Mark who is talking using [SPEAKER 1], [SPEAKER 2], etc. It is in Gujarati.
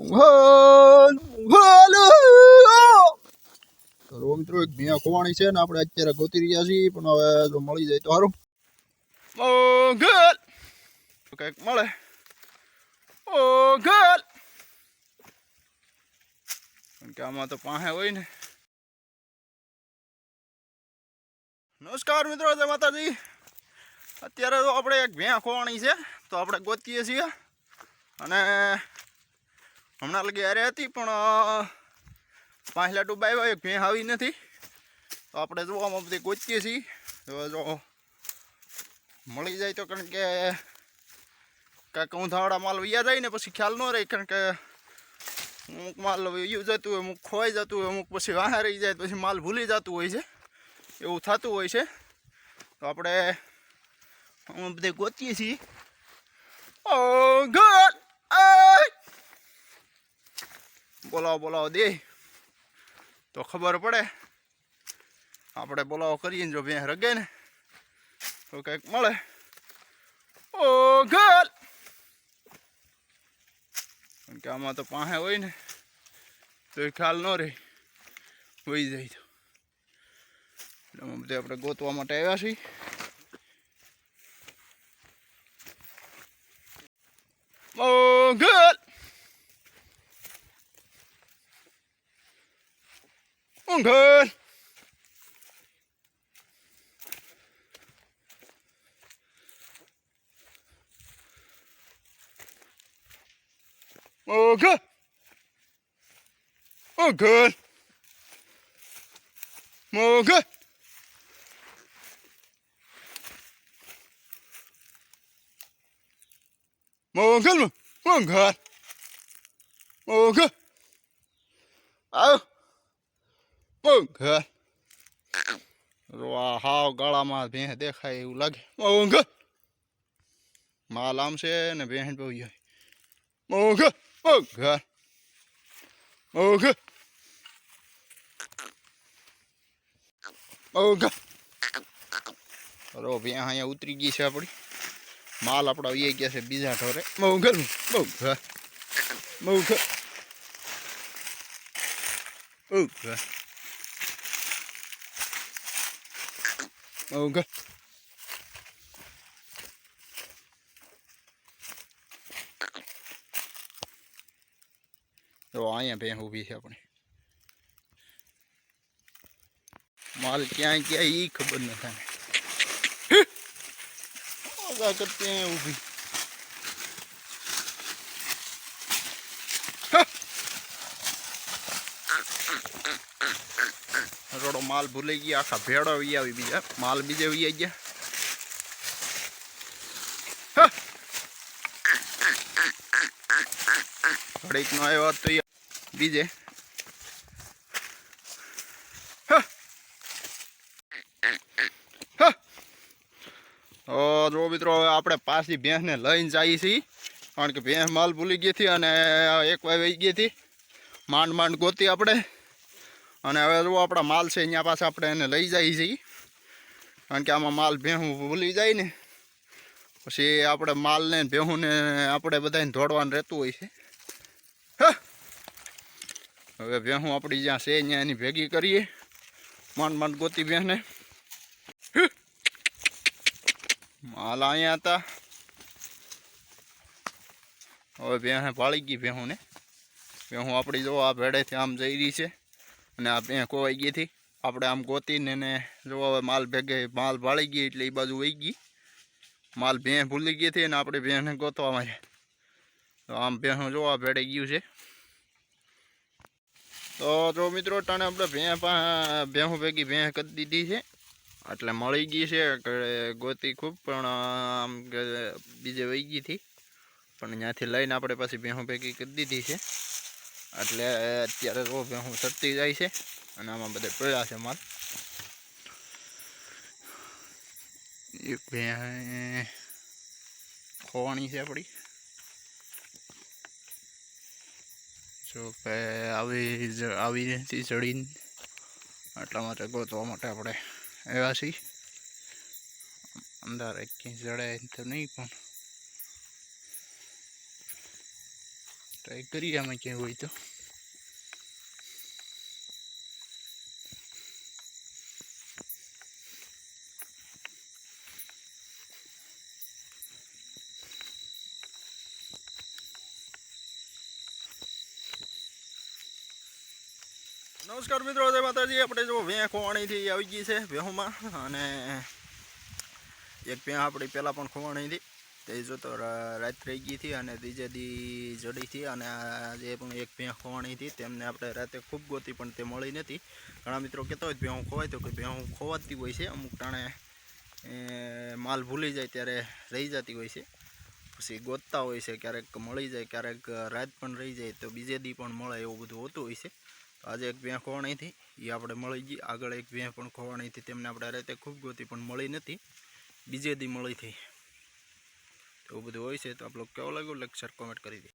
[SPEAKER 1] તો મિત્રો, એક ભીયા ખોવાણી છે ને આપણે અત્યારે ગોતી રહ્યા છીએ, પણ હવે જો મળી જાય તો સારું મોગલ કંઈક મળે. મોગલ કે આમાં તો પાસે હોય ને. નમસ્કાર મિત્રો, જય માતાજી. અત્યારે તો આપણે એક ભેં ખોવાણી છે, તો આપણે ગોતીએ છીએ. અને હમણાં લગી અરે હતી, પણ પાંચલા ડૂબા આવ્યા, એક ભેં આવી નથી. તો આપણે જોવામાં બધી ગોતીએ છીએ. જો, મળી જાય તો કારણ કે, કાંઈક ઊંધાવાળા માલ વૈયા જાય ને પછી ખ્યાલ ન રહે, કારણ કે અમુક માલ વયું જતું હોય, અમુક ખોવાઈ જતું હોય, અમુક પછી વાહા રહી જાય, પછી માલ ભૂલી જતું હોય છે. એવું થતું હોય છે. તો આપણે અમે બધે ગોતીએ છીએ ઓ ગોડ બોલાવો બોલાવો દે તો ખબર પડે. આપણે બોલાવો કરીએ જો ભેં રગે ને, તો કંઈક મળે. ઓ કારણ કે આમાં તો પાસે હોય ને તો ખ્યાલ ન રહે. હોઈ જાય તો. બધે આપણે ગોતવા માટે આવ્યા છીએ. องเทินโอเคโอเคโอเค Mừng hết mừng Mừng hết Mừng hết Ừ મોંઘ રોવા હાવ ગળામાં ભેંસ દેખાય એવું લાગે. મોંઘ માલ આમ છે ને ભેંસ બહુ જાય મોંઘ મોંઘ મોંઘ મોંઘ રો ભેં અહીંયા ઉતરી ગઈ છે આપણી. માલ આપણા વી ગયા છે બીજા ઠોરે મોંઘ મોંઘ મોંઘ મોંઘ મોંઘ તો અહીંયા ભેં ઊભી છે આપણે માલ ક્યાંય ક્યાંય એ ખબર ન થાય. મજા કરતી અહીંયા ઊભી. રોડો માલ ભૂલાઈ ગયા, આખા ભેડો વી આવી બીજા. માલ બીજે વી ગયા. ઘડીક નો આવ્યો તો બીજે. જો મિત્રો, હવે આપણે પાછી ભેંસને લઈને જઈએ છીએ. કારણ કે ભેંસ માલ ભૂલી ગઈ હતી અને એક વાર વહી ગઈ હતી. માંડ માંડ ગોતી આપણે. અને હવે જો આપણા માલ છે, અહીંયા પાસે આપણે એને લઈ જઈએ છીએ. કારણ કે આમાં માલ ભેહું ભૂલી જાય ને. પછી આપણે માલને ભેહુંને આપણે બધાને દોડવાનું રહેતું હોય છે. હવે ભેહું આપણી જ્યાં છે, ત્યાં એની ભેગી કરીએ. માંડ માંડ ગોતી ભેંસને માલ અહીંયા હતા. હવે ભેંસે પાળી ગઈ ભેહુંને. ભેહું આપણી જો આ ભેડેથી આમ જઈ રહી છે. અને આ ભેં કોવાઈ ગઈ હતી. આપણે આમ ગોતીને એને જો હવે માલ ભેગે, માલ ભાળી ગઈ એટલે એ બાજુ વહી ગઈ. માલ ભેં ભૂલી ગઈ હતી અને આપણે ભેંને ગોતવામાં છે. તો આમ ભેહું જોવા ભેડે ગયું છે. તો જો મિત્રો ટાણે આપણે ભેં પા ભેહું ભેગી ભેં કરી દીધી છે. એટલે મળી ગઈ છે ગોતી ખૂબ, પણ આમ બીજે વહી ગઈ હતી. પણ ત્યાંથી લઈને આપણે પાછી ભેહું ભેગી કરી દીધી છે. એટલે અત્યારે તો હું સરતી જાય છે અને આમાં બધે પડ્યા છે માલ. એક બે ખોવાણી છે આપણી જો કે આવી આવી નથી ચડીને. એટલા માટે ગોતવા માટે આપણે એવા છીએ. અંદર ક્યાંય જડે તો નહીં પણ ટ્રાય કરીએ આમાં ક્યાંય હોય તો. નમસ્કાર મિત્રો, જય માતાજી. આપણે જો વેં ખોવાણીથી આવી ગઈ છે, વેહોમાં. અને એક ભેં આપણી પહેલાં પણ ખોવાણી હતી તે જો તો રા- રાત થઈ ગઈ હતી અને બીજે દી જડી હતી અને આજે પણ એક ભેં ખોવાણી હતી તેમને આપણે રાતે ખૂબ ગોતી પણ તે મળી નથી ઘણા મિત્રો કહેતા હોય ભેહું ખોવાય તો કે ભેહું ખોવાતી હોય છે, અમુક ટાણે માલ ભૂલી જાય ત્યારે રહી જતી હોય છે. પછી ગોતતા હોય છે, ક્યારેક મળી જાય, ક્યારેક રાત પણ રહી જાય તો બીજે દી પણ મળે એવું બધું હોતું હોય છે. તો આજે એક ભેં ખોવાણી હતી, એ આપણે મળી ગઈ. આગળ એક ભેં પણ ખોવાણી હતી, તેમને આપણે રાતે ખૂબ ગોતી પણ મળી નથી બીજે દી મળી હતી એવું બધું હોય છે તો આપ લોકો કેવો લાગ્યો? લેક્ચર કોમેન્ટ કરી દે.